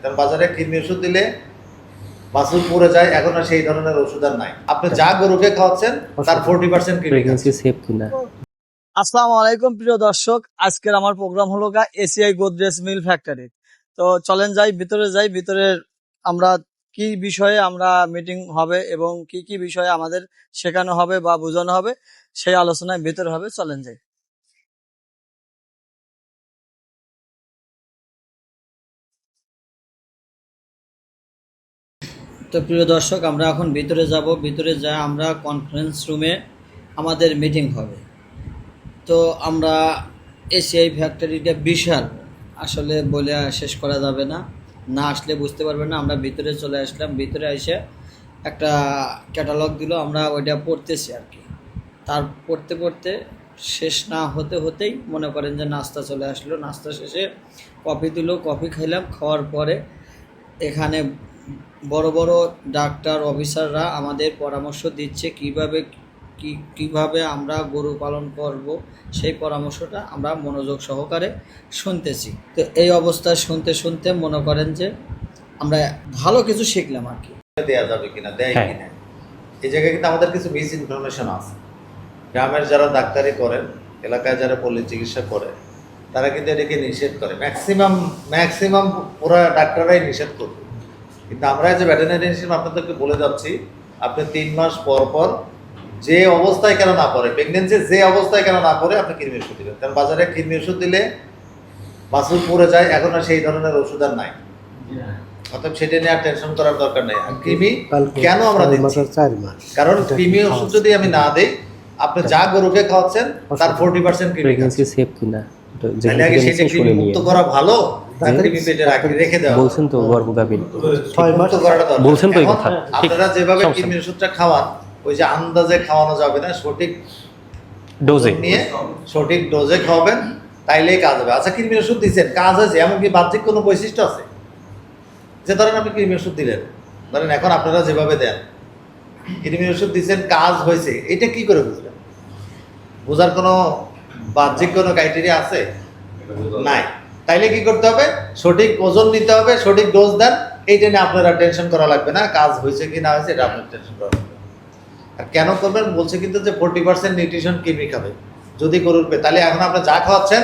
কারণ বাজারে কৃমি ওষুধ দিলে বাছুর পড়ে যায় এখন আর সেই ধরনের ওষুধ আর নাই। আপনি যা গরুকে খাওয়াচ্ছেন তার ফোর্টি পার্সেন্ট প্রেগনেন্সি সেফ কিনা। আসসালামু আলাইকুম প্রিয় দর্শক। আজকের আমার প্রোগ্রাম হলো গা এসিআই গোদরেজ মিল ফ্যাক্টরি তো চলেন যাই ভিতরে যাই ভিতরে আমরা কি বিষয়ে আমরা মিটিং হবে এবং কি কি বিষয়ে আমাদের শেখানো হবে বা বোঝানো হবে সেই আলোচনায় ভিতরে হবে। চলেন যাই। তো প্রিয় দর্শক, আমরা এখন ভিতরে যাব। ভিতরে যা আমরা কনফারেন্স রুমে আমাদের মিটিং হবে। তো আমরা এসিআই ফ্যাক্টরিটা বিশাল, আসলে বলে শেষ করা যাবে না। না আসলে বুঝতে পারবে না, আমরা ভিতরে চলে আসলাম। ভিতরে এসে একটা ক্যাটালগ দিল, আমরা ওইটা পড়তেছি আর কি। তার পড়তে পড়তে শেষ না হতে হতেই মনে করেন যে নাস্তা চলে আসলো। নাস্তা শেষে কফি দিল কফি খাইলাম। খাওয়ার পরে এখানে বড় বড় ডাক্তার অফিসাররা আমাদের পরামর্শ দিচ্ছে কীভাবে কি কীভাবে আমরা গরু পালন করব। সেই পরামর্শটা আমরা মনোযোগ সহকারে শুনতেছি। তো এই অবস্থায় শুনতে শুনতে মনে করেন যে আমরা ভালো কিছু শিখলাম আর কি। দেওয়া যাবে কিনা দেয় হ্যাঁ। কিনা। এই জায়গায় কিন্তু আমাদের কিছু মিস ইনফরমেশন আছে। গ্রামের যারা ডাক্তারি করেন এলাকায় যারা পল্লী চিকিৎসা করে তারা কিন্তু এটাকে নিষেধ করে। ম্যাক্সিমাম ম্যাক্সিমাম পুরা ডাক্তাররাই নিষেধ করবে। কিন্তু আমরা যে ভেটেনারি হিসেবে আপনাদেরকে বলে যাচ্ছি আপনি তিন মাস পর পর যে অবস্থায় কেন না পড়ে প্রেগনেন্সি যে অবস্থায় কেন না পড়ে আপনি কৃমি ওষুধ দিবেন। কারণ বাজারে কৃমি ওষুধ দিলে বাছুর পড়ে যায় এখন আর সেই ধরনের ওষুধ আর নাই। অতএব সেটা নিয়ে আর টেনশন করার দরকার নেই। কৃমি কেন আমরা দিচ্ছি? কারণ কৃমি ওষুধ যদি আমি না দেই আপনি যা গরুকে খাওয়াচ্ছেন তার ফোর্টি পার্সেন্ট কৃমি সেফ কিনা? আগে সেটা কৃমি মুক্ত করা ভালো? বলছেন তো গর্ভগাভীন ছয় মাস। বলছেন তো এই কথা। আপনারা যেভাবে নেই। ওষুধটা খাওয়ান ওই যে আন্দাজে খাওয়ানো যাবে না সঠিক ডোজে নিয়ে সঠিক ডোজে খাওয়াবেন তাইলেই কাজ হবে। আচ্ছা কৃমি ওষুধ দিচ্ছেন কাজ হয়েছে এমনকি বাহ্যিক কোনো বৈশিষ্ট্য আছে? যে ধরেন আপনি কৃমি ওষুধ দিলেন ধরেন এখন আপনারা যেভাবে দেন কৃমি ওষুধ দিচ্ছেন কাজ হয়েছে এটা কি করে বুঝলেন? বোঝার কোনো বাহ্যিক কোনো ক্রাইটেরিয়া আছে? নাই। তাইলে কি করতে হবে? সঠিক ওজন নিতে হবে সঠিক ডোজ দেন। এইটা নিয়ে আপনারা টেনশন করা লাগবে না কাজ হয়েছে কি না হয়েছে এটা আপনার টেনশন করা লাগবে। আর কেন করবেন? বলছে কিন্তু যে ফোর্টি পার্সেন্ট নিউট্রিশন কৃমি খাবে। যদি গরুর পে তাহলে এখন আপনি যা খাওয়াচ্ছেন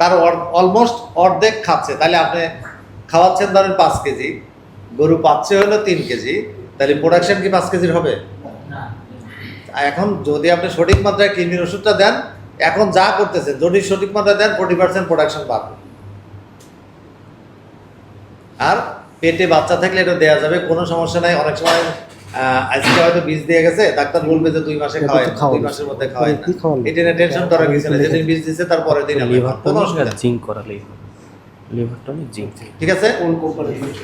তার অলমোস্ট অর্ধেক খাচ্ছে। তাহলে আপনি খাওয়াচ্ছেন ধরেন পাঁচ কেজি গরু পাচ্ছে হলো তিন কেজি তাহলে প্রোডাকশন কি পাঁচ কেজির হবে? এখন যদি আপনি সঠিক মাত্রায় কৃমির ওষুধটা দেন এখন যা করতেছেন যদি সঠিক মাত্রায় দেন ফোর্টি পার্সেন্ট প্রোডাকশন পাবে আর পেটে বাচ্চা থাকলে এটা দেওয়া যাবে কোনো সমস্যা নাই। অনেক সময় আজকে হয়তো বীজ দিয়ে গেছে ডাক্তার বলবে যে দুই মাসে খাওয়াই দুই মাসের মধ্যে খাওয়াই এটা নিয়ে টেনশন করার কিছু নেই। যেদিন বীজ দিচ্ছে তারপরের দিন আপনি খান। কোনো অসুবিধা জিঙ্ক করা লিভার। লিভারটা অনেক জিঙ্ক। ঠিক আছে?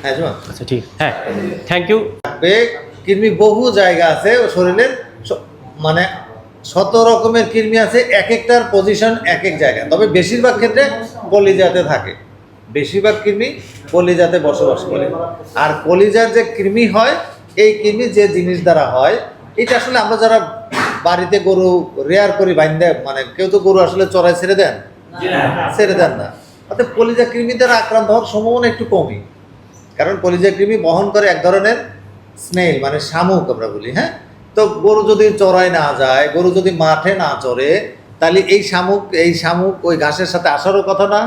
হ্যাঁ আচ্ছা ঠিক। হ্যাঁ থ্যাংক ইউ থাকবে কৃমি বহু জায়গা আছে শরীরের মানে শত রকমের কৃমি আছে এক একটার পজিশন এক এক জায়গায়। তবে বেশিরভাগ ক্ষেত্রে কলিজাতে থাকে। বেশিরভাগ কৃমি কলিজাতে বসবাস করে। আর কলিজার যে কৃমি হয় এই কৃমি যে জিনিস দ্বারা হয় এটা আসলে আমরা যারা বাড়িতে গরু রেয়ার করি বাইন্দে মানে কেউ তো গরু আসলে চড়াই ছেড়ে দেন? ছেড়ে দেন না। অর্থাৎ কলিজা কৃমি দ্বারা আক্রান্ত হওয়ার সম্ভাবনা একটু কমই। কারণ কলিজা কৃমি বহন করে এক ধরনের স্নেল মানে শামুক আমরা বলি হ্যাঁ? তো গরু যদি চড়াই না যায় গরু যদি মাঠে না চড়ে তাহলে এই শামুক এই শামুক ওই ঘাসের সাথে আসারও কথা না।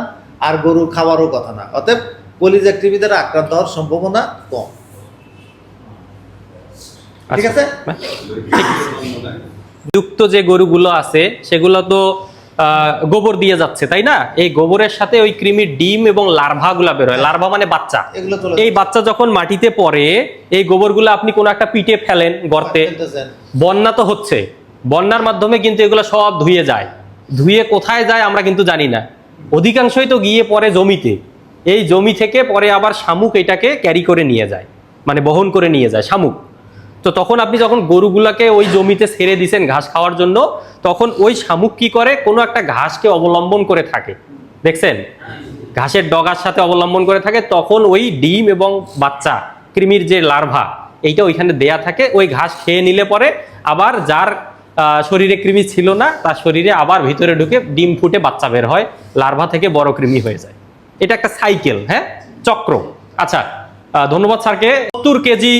আর গরু খাওয়ারও কথা না। অতএব কলিজা কৃমি দ্বারা আক্রান্ত হওয়ার সম্ভাবনা কম। ঠিক আছে? যুক্ত যে গরুগুলো আছে সেগুলো তো গোবর দিয়ে যাচ্ছে তাই না? এই গোবরের সাথে ওই কৃমির ডিম এবং লার্ভাগুলা বেরোয় লার্ভা মানে বাচ্চা। এই বাচ্চা যখন মাটিতে পড়ে এই গোবরগুলো আপনি কোনো একটা পিঠে ফেলেন গর্তে বন্যা তো হচ্ছে। বন্যার মাধ্যমে কিন্তু এগুলো সব ধুয়ে যায়। ধুয়ে কোথায় যায় আমরা কিন্তু জানি না। অধিকাংশই তো গিয়ে পরে জমিতে। এই জমি থেকে পরে আবার শামুক এটাকে ক্যারি করে নিয়ে যায়। মানে বহন করে নিয়ে যায়, শামুক। তো তখন আপনি যখন গরুগুলাকে ওই জমিতে ছেড়ে দিছেন ঘাস খাওয়ার জন্য, তখন ওই শামুক কি করে? কোনো একটা ঘাসকে অবলম্বন করে থাকে। দেখছেন? ঘাসের ডগার সাথে অবলম্বন করে থাকে, তখন ওই ডিম এবং বাচ্চা, কৃমির যে লার্ভা, এইটা ওইখানে দেয়া থাকে। ওই ঘাস খেয়ে নিলে পরে আবার যার শরীরে কৃমি ছিল না, তার শরীরে আবার ভিতরে ঢুকে ডিম ফুটে বাচ্চা বের হয়, লার্ভা থেকে বড় কৃমি হয়ে যায়। এটা একটা সাইকেল হ্যাঁ? চক্র। আচ্ছা ধন্যবাদ স্যারকে। সত্তর কেজি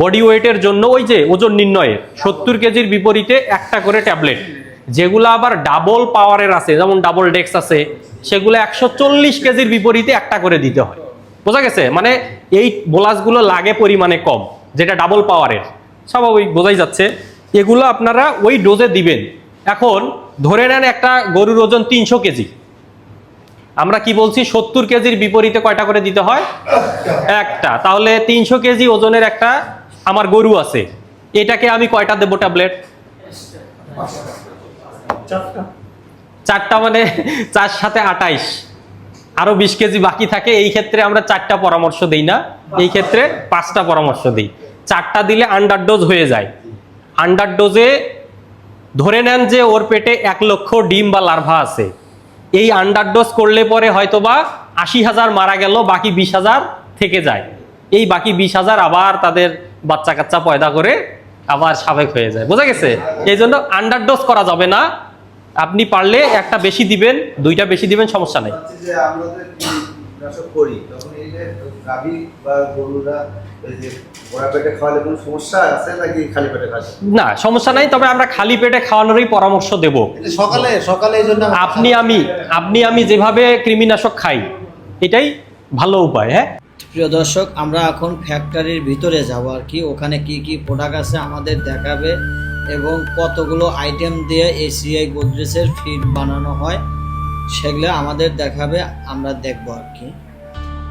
বডি ওয়েটের জন্য ওই যে ওজন নির্ণয়ে, সত্তর কেজির বিপরীতে একটা করে ট্যাবলেট, যেগুলো আবার ডাবল পাওয়ারের আছে, যেমন ডাবল ডেক্স আছে, সেগুলো একশো চল্লিশ কেজির বিপরীতে একটা করে দিতে হয়। বোঝা গেছে? মানে এই বোলাসগুলো লাগে পরিমাণে কম, যেটা ডাবল পাওয়ারের স্বাভাবিক, বোঝাই যাচ্ছে। এগুলো আপনারা ওই ডোজে দিবেন। এখন ধরে নেন একটা গরুর ওজন তিনশো কেজি। আমরা কি বলছি সত্তর কেজির বিপরীতে কয়টা করে দিতে হয়? একটা। তাহলে তিনশো কেজি ওজনের একটা আমার গরু আছে। এটাকে আমি কয়টা দেবো ট্যাবলেট? চারটা। মানে চার সাথে আটাইশ। আরও বিশ কেজি বাকি থাকে এই ক্ষেত্রে আমরা চারটা পরামর্শ দিই না। এই ক্ষেত্রে পাঁচটা পরামর্শ দিই। চারটা দিলে আন্ডার ডোজ হয়ে যায়। আন্ডার ডোজে ধরে নেন যে ওর পেটে এক লক্ষ ডিম বা লার্ভা আছে। এই আন্ডার ডোজ করলে পরে হয়তোবা আশি হাজার মারা গেল, বাকি বিশ হাজার থেকে যায়। এই বাকি বিশ হাজার আবার তাদের বাচ্চা কাচ্চা পয়দা করে আবার সাবেক হয়ে যায়। বোঝা গেছে? এই জন্য আন্ডার ডোজ করা যাবে না। আপনি পারলে একটা বেশি দিবেন, দুইটা বেশি দিবেন, সমস্যা নেই। কীটনাশক করি তখন এই যে গাভী বা গরুরা এই যে গোড়া পেটে খাওয়ালে কোনো সমস্যা আছে নাকি খালি পেটে না সমস্যা নাই তবে আমরা খালি পেটে খাওয়ানোরই পরামর্শ দেব। সকালে সকালে আপনি আমি আপনি আমি যেভাবে কৃমিনাশক খাই এটাই ভালো উপায় হ্যাঁ? প্রিয় দর্শক আমরা এখন ফ্যাক্টরির ভিতরে যাব আর কি ওখানে কি কি প্রোডাক্ট আছে আমাদের দেখাবে এবং কতগুলো আইটেম দিয়ে এসিআই গোদরেজের ফিড বানানো হয়। সেগুলো আমাদের দেখাবে, আমরা দেখব আর কি।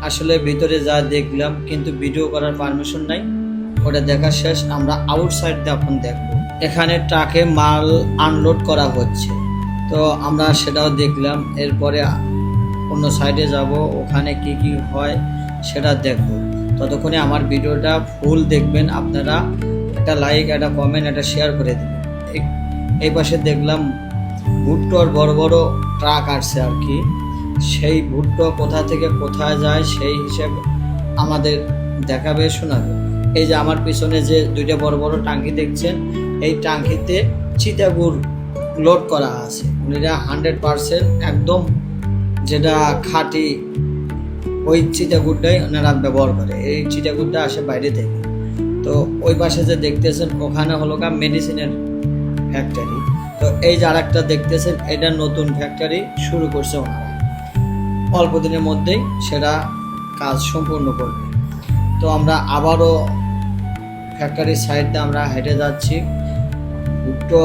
আসলে ভিতরে যা দেখলাম, কিন্তু ভিডিও করার পারমিশন নাই। ওটা দেখা শেষ, আমরা আউটসাইড এখন দেখব। এখানে ট্রাকে মাল আনলোড করা হচ্ছে। তো আমরা সেটাও দেখলাম, এরপরে অন্য সাইডে যাব, ওখানে কি কি হয় সেটা দেখব। ততক্ষণে আমার ভিডিওটা ফুল দেখবেন, আপনারা একটা লাইক একটা কমেন্ট একটা শেয়ার করে দেবেন। এই পাশে দেখলাম ভুট্টোর বড় বড় ট্রাক আসছে আর কি। সেই ভুট্টো কোথা থেকে কোথায় যায় সেই হিসেবে আমাদের দেখাবে, শোনাবে। এই যে আমার পিছনে যে দুইটা বড় বড় টাঙ্কি দেখছেন, এই টাঙ্কিতে চিতাগুড় লোড করা আছে। উনিরা হান্ড্রেড পারসেন্ট একদম যেটা খাঁটি ওই চিটাগুড়টাই ওনারা ব্যবহার করে। এই চিটাগুড়টা আসে বাইরে থেকে। তো ওই পাশে যে দেখতেছেন, ওখানে হলো গা মেডিসিনের ফ্যাক্টরি তো এই যে আরেকটা দেখতেছেন, এটা নতুন ফ্যাক্টরি শুরু করছে ওনারা। অল্প দিনের মধ্যেই সেটা কাজ সম্পূর্ণ করবে। তো আমরা আবারও ফ্যাক্টরির সাইডে আমরা হেঁটে যাচ্ছি। ভুট্টো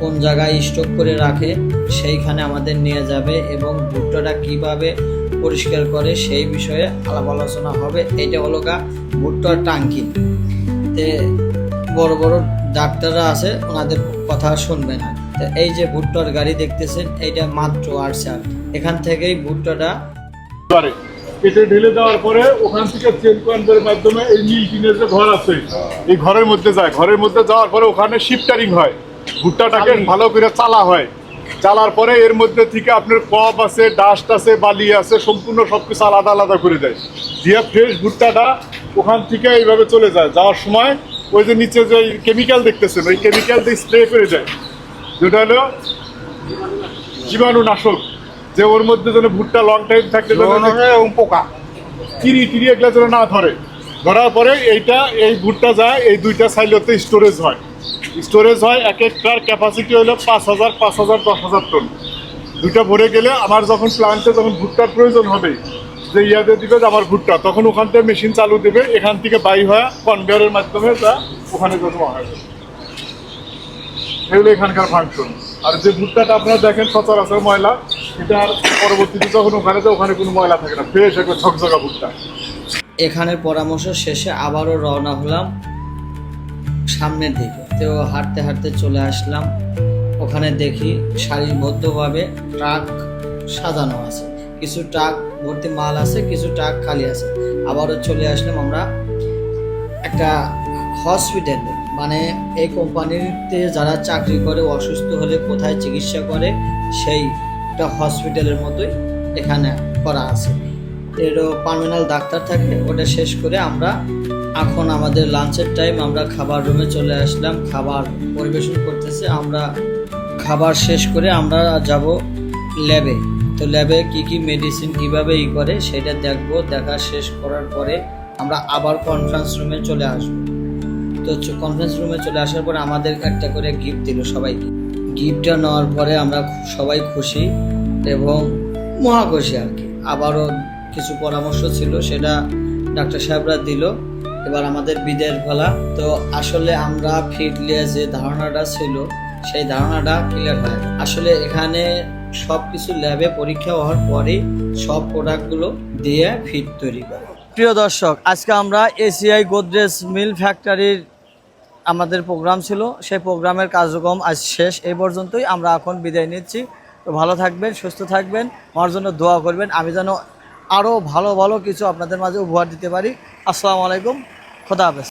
কোন জায়গায় স্টক করে রাখে, সেইখানে আমাদের নিয়ে যাবে এবং ভুট্টোটা কীভাবে পরিষ্কার করে সেই বিষয়ে আলাপ আলোচনা হবে। এটা হলো গা ভুট্টোর টাঙ্কি। বড় বড় ডাক্তাররা আছে ওনাদের কথা শুনবে না। তো এই যে ভুট্টোর গাড়ি দেখতেছেন এইটা মাত্র আসছে আর। এখান থেকেই ভুট্টোটা কেটে ঢেলে দেওয়ার পরে ওখান থেকে চেন পয়েন্টের মাধ্যমে এই নীল টিনের যে ঘর আছে এই ঘরের মধ্যে যায়। ঘরের মধ্যে যাওয়ার পরে ওখানে শিফটারিং হয়। ভুট্টাটাকে ভালো করে চালা হয়। চালার পরে এর মধ্যে থেকে আপনার কপ আছে ডাস্ট আছে বালি আছে সম্পূর্ণ সব কিছু আলাদা আলাদা করে দেয়। দিয়ে ফ্রেশ ভুট্টাটা ওখান থেকে এইভাবে চলে যায়। যাওয়ার সময় ওই যে নিচে যে কেমিক্যাল দেখতেছেন ওই কেমিক্যাল দিয়ে স্প্রে করে যায় যেটা হলো জীবাণুনাশক যে ওর মধ্যে যেন ভুট্টা লং টাইম থাকতে এবং পোকা। কিরি টিরি এগুলো যেন না ধরে। ধরার পরে এইটা এই ভুট্টা যায় এই দুইটা সাইলতে স্টোরেজ হয়। স্টোরেজ হয় এক একটার ক্যাপাসিটি হলো পাঁচ হাজার পাঁচ হাজার দশ হাজার টন দুইটা ভরে গেলে আমার যখন প্লান্টে যখন ভুট্টার প্রয়োজন হবে যে ইয়াদের দিবে আমার ভুট্টা, তখন ওখান থেকে মেশিন চালু দেবে, এখান থেকে বাই হয়ে কনভেয়ারের মাধ্যমে তা ওখানে জমা হয়। এগুলো এখানকার ফাংশন আর যে ভুট্টাটা আপনারা দেখেন সচরাচর ময়লা, এটা আর পরবর্তীতে যখন ওখানে যায়, ওখানে কোনো ময়লা থাকে না, ফ্রেশ একটা ঝকঝকা ভুট্টা। এখানের পরামর্শ শেষে আবারও রওনা হলাম সামনের দিকে। তো হাঁটতে হাঁটতে চলে আসলাম। ওখানে দেখি সারিবদ্ধভাবে ট্রাক সাজানো আছে। কিছু ট্রাক ভর্তি মাল আছে, কিছু ট্রাক খালি আছে। আবারও চলে আসলাম আমরা একটা হসপিটাল। মানে এই কোম্পানিতে যারা চাকরি করে, অসুস্থ হলে কোথায় চিকিৎসা করে, সেই একটা হসপিটালের মতোই এখানে করা আছে। এরও পার্মিনাল ডাক্তার থাকে, ওটা শেষ করে আমরা এখন আমাদের লাঞ্চের টাইম আমরা খাবার রুমে চলে আসলাম, খাবার পরিবেশন করতেছে, আমরা খাবার শেষ করে আমরা যাব ল্যাবে। তো ল্যাবে কি কি মেডিসিন কীভাবে ই করে সেটা দেখব, দেখা শেষ করার পরে আমরা আবার কনফারেন্স রুমে চলে আসব। তো কনফারেন্স রুমে চলে আসার পরে আমাদের একটা করে গিফট দিল সবাইকে। গিফটটা নেওয়ার পরে আমরা সবাই খুশি এবং মহা খুশি আর কি। আবারও কিছু পরামর্শ ছিল, সেটা ডাক্তার সাহেবরা দিল। এবার আমাদের বিদের ফলা তো আসলে আমরা ফিটলিয়ে যে ধারণাটা ছিল, সেই ধারণাটা ক্লিয়ার হয়। আসলে এখানে সব কিছু ল্যাবে পরীক্ষা হওয়ার পরেই সব প্রোডাক্টগুলো দিয়ে ফিট তৈরি করে। প্রিয় দর্শক, আজকে আমরা এসিআই গোদরেজ মিল ফ্যাক্টরির আমাদের প্রোগ্রাম ছিল। সেই প্রোগ্রামের কার্যক্রম আজ শেষ। এই পর্যন্তই আমরা এখন বিদায় নিচ্ছি। তো ভালো থাকবেন, সুস্থ থাকবেন, আমার জন্য দোয়া করবেন। আমি যেন আরও ভালো ভালো কিছু আপনাদের মাঝে উপহার দিতে পারি। আসসালামু আলাইকুম। খোদা হাফেজ।